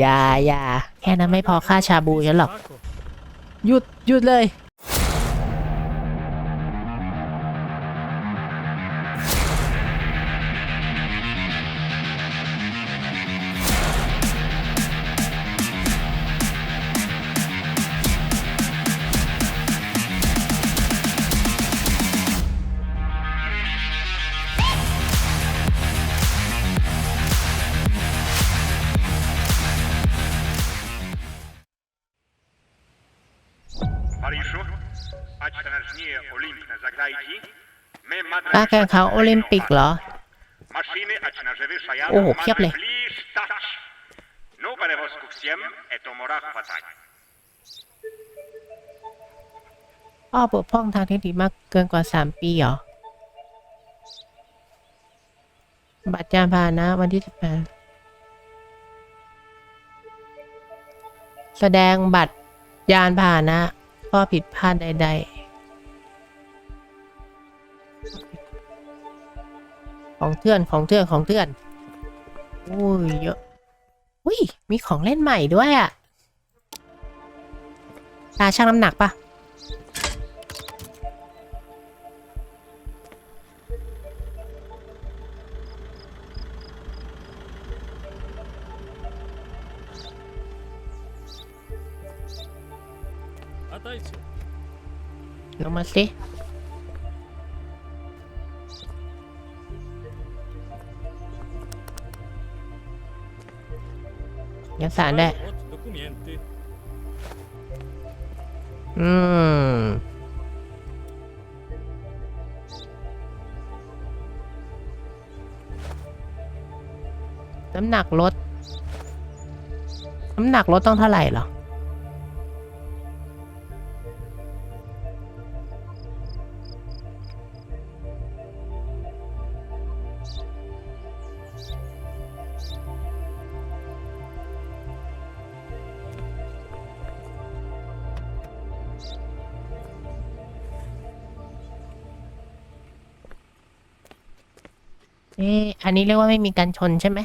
อย่าอย่าแค่นั้นไม่พอค่าชาบูฉันหรอก หยุดหยุดเลย แข่งขันโอลิมปิกเหรอ โอ้โหเพียบเลย อ้อบกพร่องทางเทคนิคมากเกินกว่าสามปีเหรอ บัตรยานพานนะวันที่สิบแปดแสดงบัตรยานผ่านนะข้อผิดพลาดใด ๆ ของเทื่อนของเทื่อนของเทื่อนอุ้ยเยอะอุ้ยมีของเล่นใหม่ด้วยอะตาชั่งน้ำหนักปะลงมาสิ เอกสารได้อืมน้ำหนักรถ น้ำหนักรถต้องเท่าไหร่หรอ เอ๊ะอันนี้เรียกว่าไม่มีการชนใช่ไหม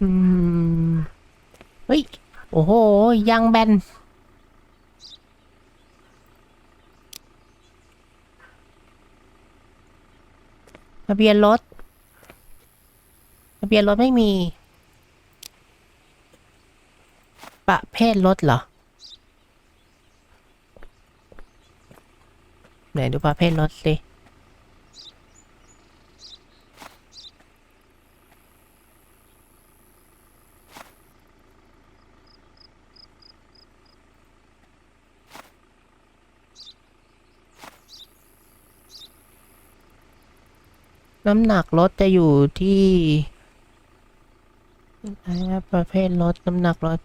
อืม เฮ้ย โอ้โห ยางแบน ทะเบียนรถ ทะเบียนรถไม่มี ประเภทรถเหรอ ไหนดูประเภทรถสิ น้ำหนักรถจะอยู่ที่อะไรนะประเภทรถน้ำหนักรถ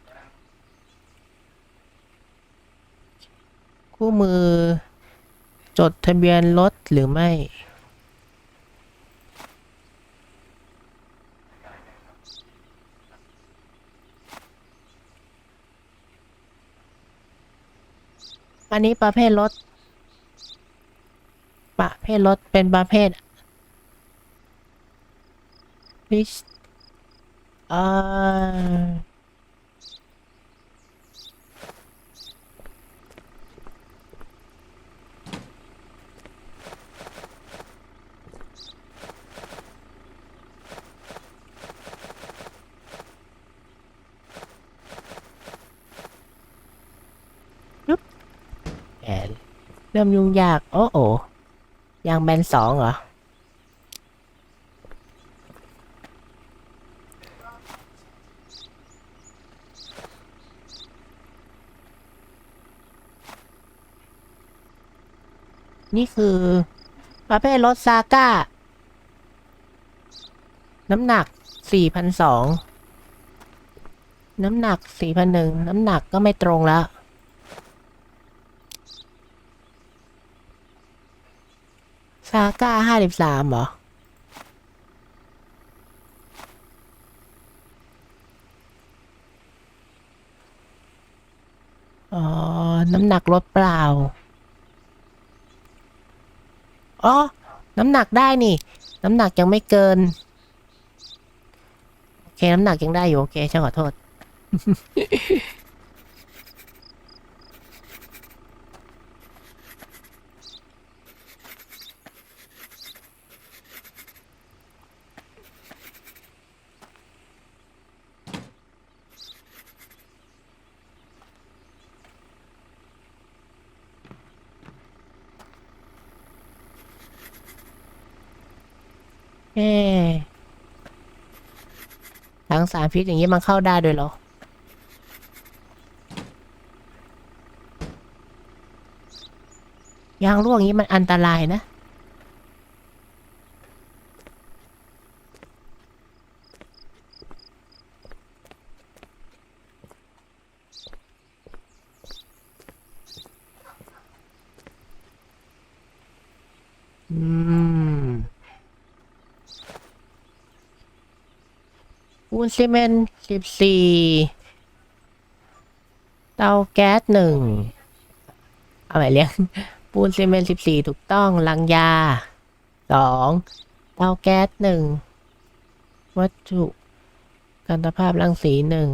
คู่มือ จดทะเบียนรถหรือไม่อันนี้ประเภทรถ ประเภทรถเป็นประเภท พิชอ่ายุบแอนเริ่ม นี่คือ ประเภทรถซาก้า น้ำหนัก 4,200 น้ำหนัก 4,100 น้ำหนักก็ไม่ตรงแล้ว ซาก้า 53เหรออ๋อ น้ำหนักลดเปล่า อ๋อ น้ำหนักได้นี่ น้ำหนักยังไม่เกิน โอเค น้ำหนักยังได้อยู่ โอเคฉันขอโทษ ทั้งสารพิษอย่างนี้มันเข้าได้ด้วยเหรอ ยางร่วอย่างนี้มันอันตรายนะ อืม ปูนซีเมนต์สิบสี่เตาแก๊สหนึ่งเอาใหม่เรียกปูนซีเมนต์สิบสี่ถูกต้องลังยาสองเตาแก๊สหนึ่งวัตถุกันตภาพรังสีหนึ่ง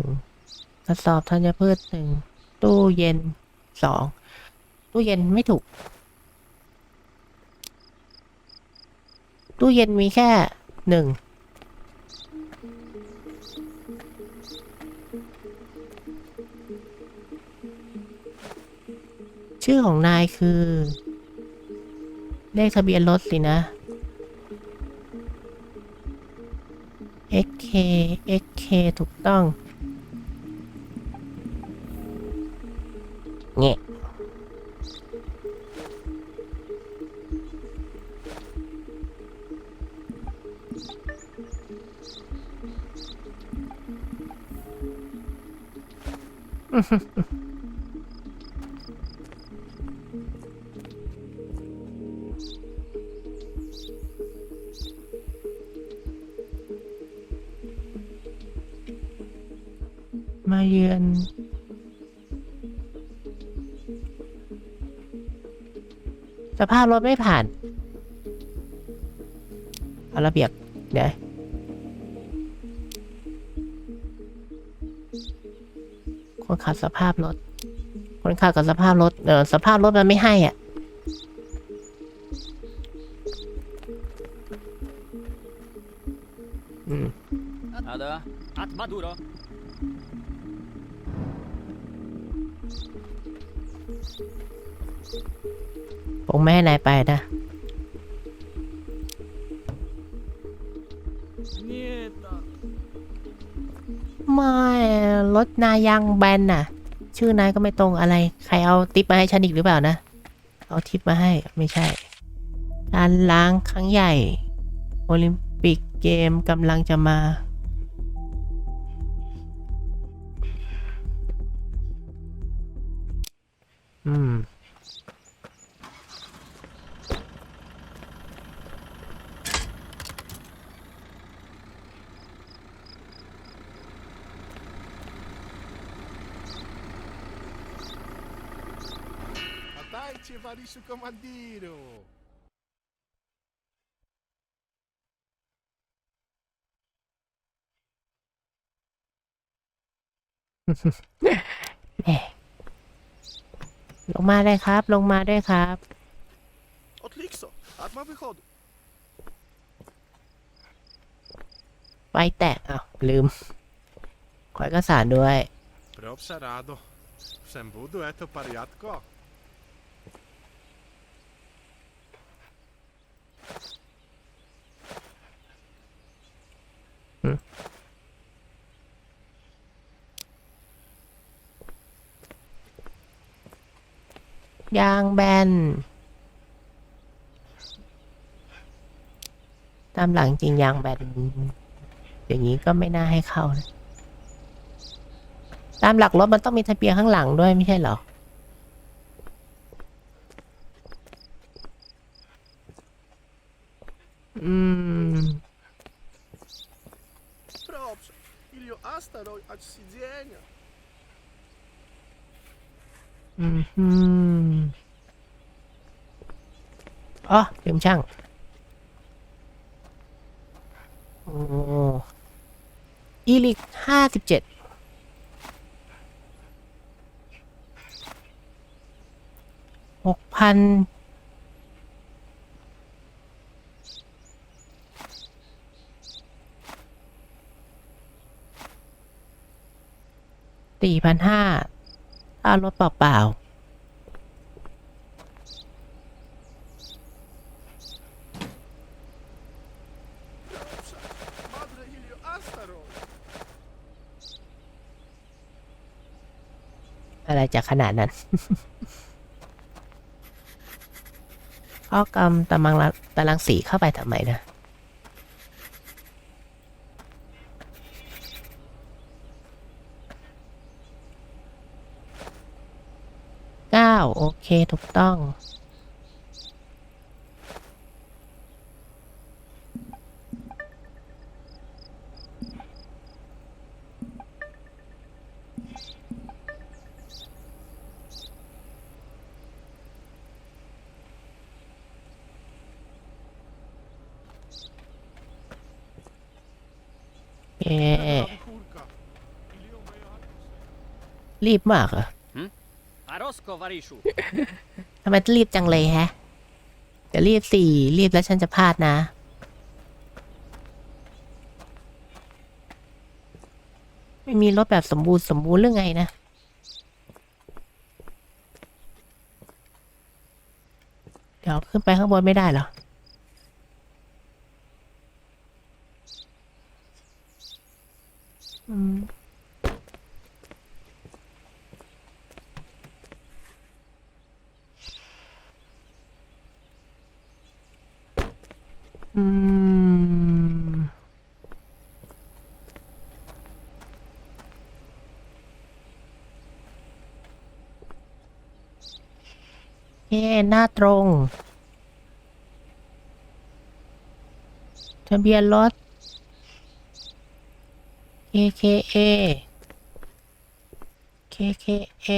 กระสอบธัญพืชหนึ่งตู้เย็นสองตู้เย็นไม่ถูก ตู้เย็นมีแค่หนึ่ง ชื่อของนายคือ เลขทะเบียนรถสินะ XK XK ถูกต้อง มาเยือน สภาพรถไม่ผ่าน เอาระเบียบเดี๋ยวคนขับสภาพรถ คนขับกับสภาพรถ เออสภาพรถมันไม่ให้อะอืม Ada, at Maduro. ผม ไม่ให้นายไปนะ ไม่ รถนายังแบนน่ะ ชื่อนายก็ไม่ตรงอะไร ใครเอาทิปมาให้ฉันอีกหรือเปล่านะ เอาทิปมาให้ไม่ใช่การล้างครั้งใหญ่ โอลิมปิกเกมกำลังจะมาอืม su comandino! แหม่ลงมาได้ครับ ลงมาด้วยครับ Otlixo, ad ma wychodu. ไฟแตกอ้าวลืมขอเอกสารด้วย Propsa rado. Sem budu, eto pariatko. ยางแบน ตามหลังจริงยางแบน อย่างนี้ก็ไม่น่าให้เข้านะตามหลักรถมันต้องมีทะเบียนข้างหลังด้วยไม่ใช่เหรอ อืม Proszę, Ilio Astaroj, ać siedzenia. อืม อ๋อลืมช่างโอ้อีลิกห้าสิบเจ็ดหกพันสี่พันห้าค่ารถเปล่าๆ Proszę, Madre Ilio Astaroj. อะไรจะขนาดนั้นข้อกรรมตารางละตารางสีเข้าไปทำไมนะ เก้า โอเค ถูกต้อง เอ๊ะ Kurka. Ilio Mejakus. รีบมากเหรอ Arosko, Varishu. ทำไมรีบจังเลยแฮะเดี๋ยวรีบสี่รีบแล้วฉันจะพลาดนะ ไม่มีรถแบบสมบูรณ์สมบูรณ์เรื่องไงนะ เดี๋ยวขึ้นไปข้างบนไม่ได้เหรออื เย่หน้าตรง ทะเบียนรถ KKA KKA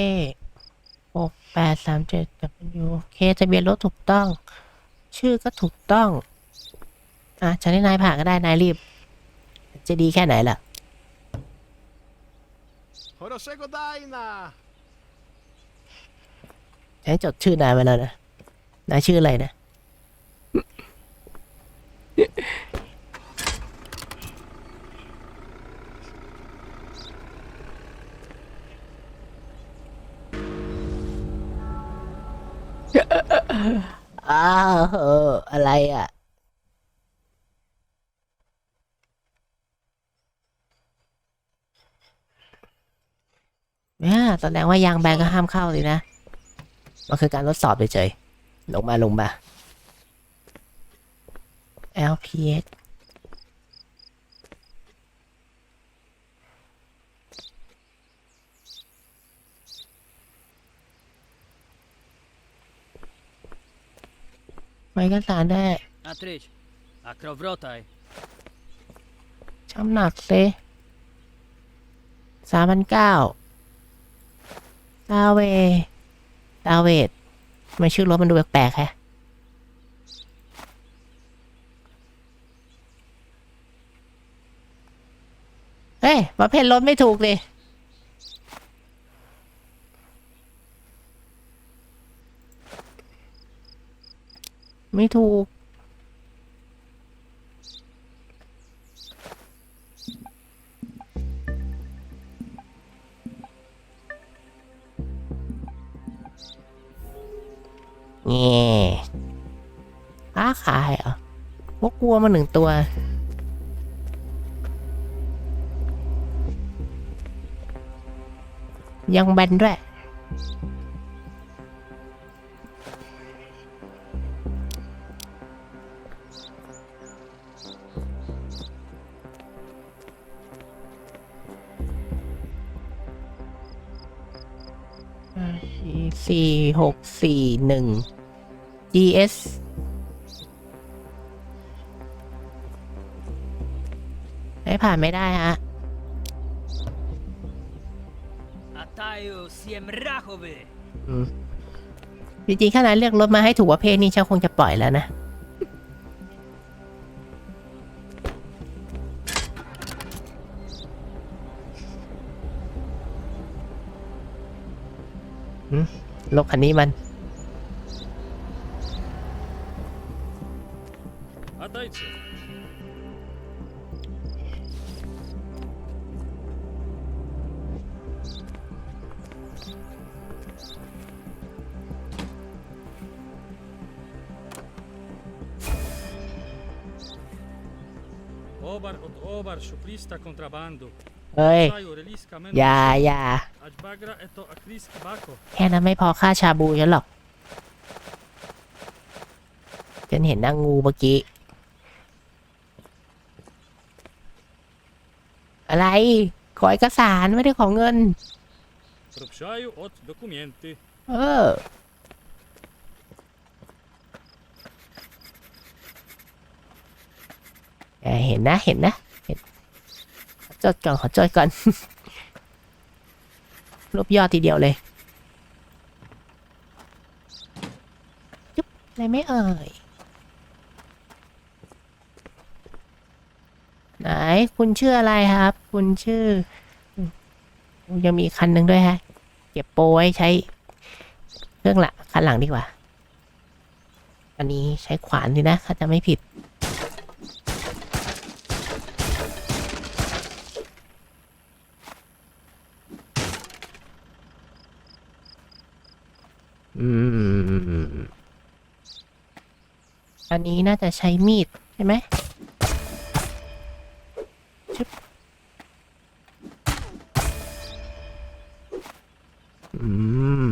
หกแปดสามเจ็ด W เคทะเบียนรถถูกต้อง ชื่อก็ถูกต้อง อะ ฉันให้นายผ่านก็ได้ นายรีบ จะดีแค่ไหนล่ะ Horosego Dajna. ฉัน จดชื่อนายไว้แล้วนะนายชื่ออะไรนะ อ้าวเอออะไรอะ เนี่ยแสดงว่ายางแบนก็ห้ามเข้าเลยนะ มันคือการทดสอบเฉยๆลงมาลงมา LPX ไม่กันสารได้ Atrič. Akrovrotaj. ช้ำหนักเซสามพันเก้าซาเว ซาเวดทำไมชื่อรถมันดูแปลกๆแฮะเฮ้ยประเภทรถไม่ถูกเลยไม่ถูก เง่ค้าขายเหรอพวกกลัวมาหนึ่งตัว ยังแบนด้วย หกสี่หนึ่ง GS ไม่ผ่านไม่ได้ฮะ จริงๆ ขนาดเลือกรถมาให้ถูกประเภทนี่ฉันคงจะปล่อยแล้วนะ รถคันนี้มัน A dajcie. Obar od obar, šuplista kontrabandu. เฮ้ย Saju, reliska menu. อย่า อย่า Ać bagra eto akriski bako. แค่นั้นไม่พอค่าชาบูฉันหรอก ฉันเห็นนางงูเมื่อกี้ อะไร ขอเอกสารไม่ได้ขอเงิน Propszaju od dokumenty. เออเอ่อเห็นนะ เห็นนะ เห็นขอจดก่อน ขอจดก่อน รวบยอดทีเดียวเลยจุ๊บอะไรไม่เอ่ย ไหน คุณชื่ออะไรครับ คุณชื่อ ยังมีคันหนึ่งด้วยฮะ เก็บโปรไว้ใช้เครื่องละคันหลังดีกว่า อันนี้ใช้ขวานดีนะถ้าจะไม่ผิด อืม อันนี้น่าจะใช้มีด ใช่ไหมชึบอืม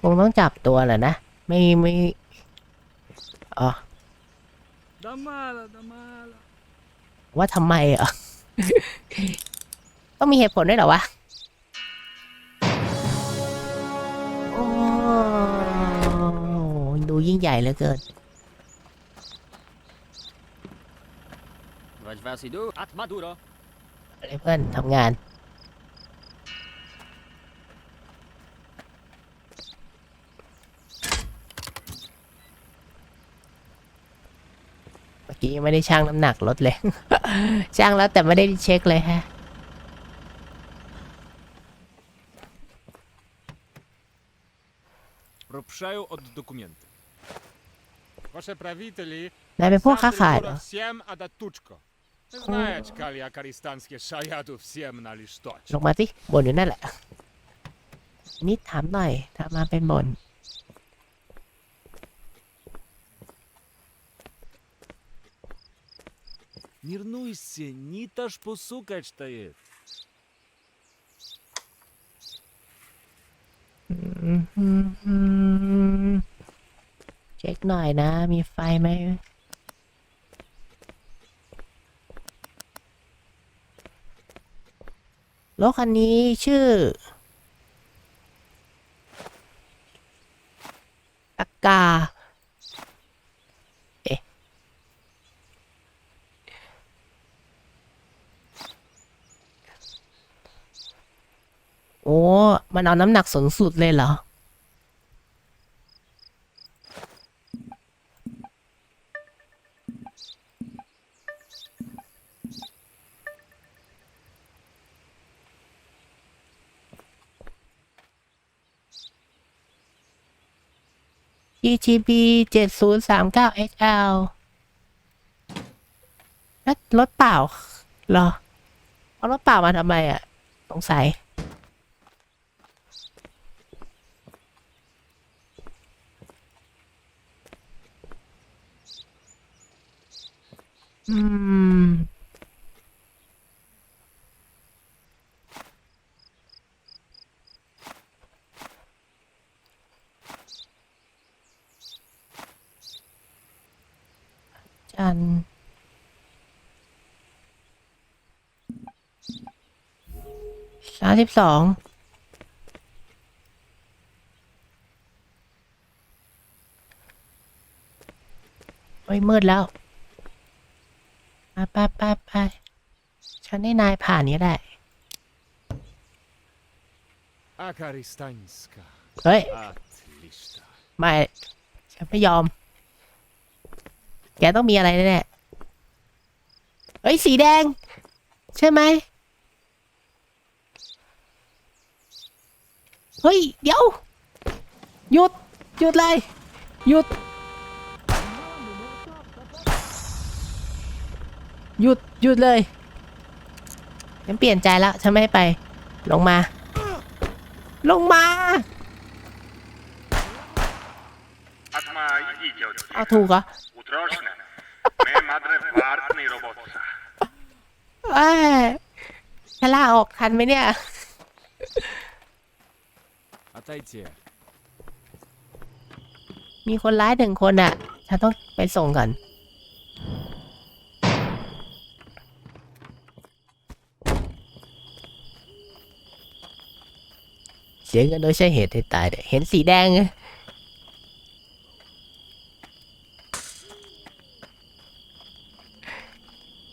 คงต้องจับตัวแหละนะ ไม่ไม่อ๋อ Damala, damala. ว่าทำไมเหรอ ต้องมีเหตุผลด้วยเหรอวะโอ้ดูยิ่งใหญ่เหลือเกิน Wać was idu. At Maduro. อะไรเพื่อนทำงาน เมื่อกี้ยังไม่ได้ชั่งน้ำหนักรถเลย ชั่งแล้วแต่ไม่ได้เช็คเลยฮะ กค้าขายเหรอ Siem adatuczko. Znajać kali akaristanskie szajadów siem na lisztoć. ลงมาสิบ่นอยู่นั่นแหละ นิดถามหน่อยถามมาเป็นบ่น Мирнуйся, не таж посукать тает. เช็คหน่อยนะ มีไฟไหมรถคันนี้ชื่อตากา เอ๊ะ โอ้ มันเอาน้ำหนักสูงสุดเลยเหรอ GTB 7039 XL แล้วรถเปล่าเหรอ เอารถเปล่ามาทำไมอะ สงสัย อืม จันทร์สามสิบสองโอ้ยมืดแล้ว ไปไปไปไปฉันให้นายผ่านนี้ได้ Akaristańska. เฮ้ย Atlista. ไม่ ฉันไม่ยอม แกต้องมีอะไรแน่ๆเฮ้ย สีแดง ใช่ไหม เฮ้ย เดี๋ยว หยุด หยุดเลย หยุด หยุดหยุดเลยฉันเปลี่ยนใจแล้วฉันไม่ให้ไป ลงมา ลงมา Atma idiot. เอาถูกเหรอ Utrošne. Me madre vartni robotca. เอ้ยจะลาออกทันไหมเนี่ย Atajcie. มีคนร้ายหนึ่งคนอะ ฉันต้องไปส่งก่อน เสียเงินโดยใช่เหตุให้ตายเนี่ยเห็นสีแดงไง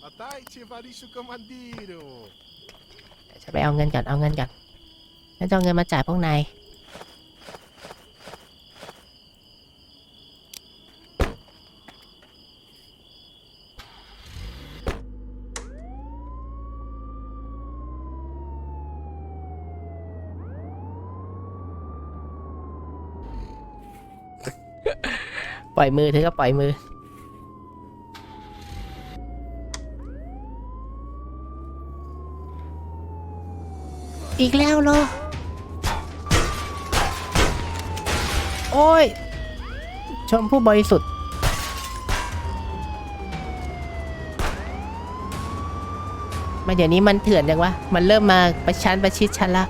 Atajcie, Wariszu Komandiru! จะไปเอาเงินก่อนเอาเงินก่อนฉันจะเอาเงินมาจ่ายพวกนาย ปล่อยมือเธอก็ปล่อยมือ อีกแล้วเหรอโอ้ย ชมผู้บริสุทธิ์มาเดี๋ยวนี้มันเถื่อนจังวะ มันเริ่มมาประชันประชิดฉันละ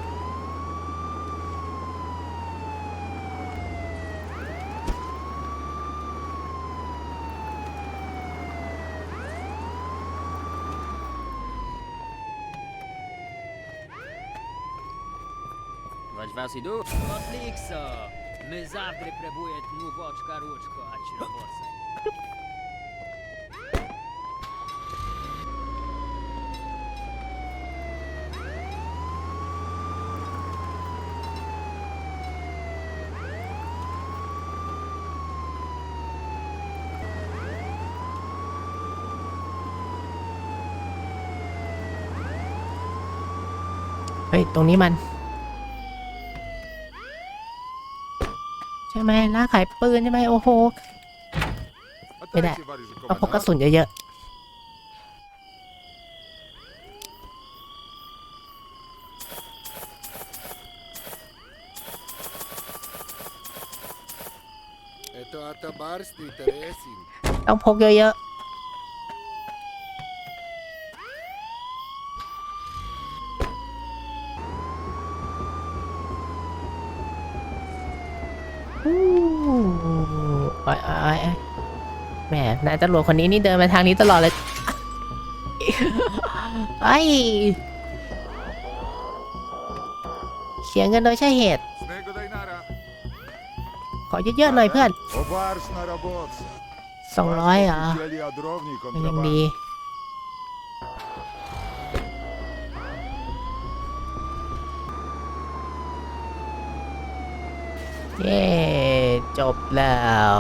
Vă-aș vrea să-i duc? Otlixă! Mezar de trebuie nu voci ca ruci, a ce poți să เฮ้ย ตรงนี้มัน ไหมล่าขายปืนใช่ไหมโอ้โหไม่ได้ต้องพกกระสุนเยอะๆต้องพกเยอะๆอู้โอ้ยโอ้ยโอ้ยแหมนาย ตำรวจคนนี้นี่เดินมาทางนี้ตลอดเลยไอ้ยเสียเงินโดยใช่เหตุ ขอเยอะๆหน่อยเพื่อนสองร้อยเหรอมันยังดีเย้ จบแล้ว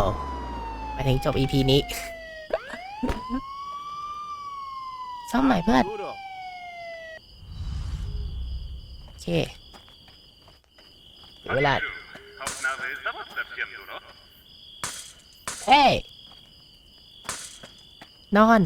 ไปถึงจบ EP นี้ ซ่อมใหม่เพื่อนโอเคเวลาเฮ้นอน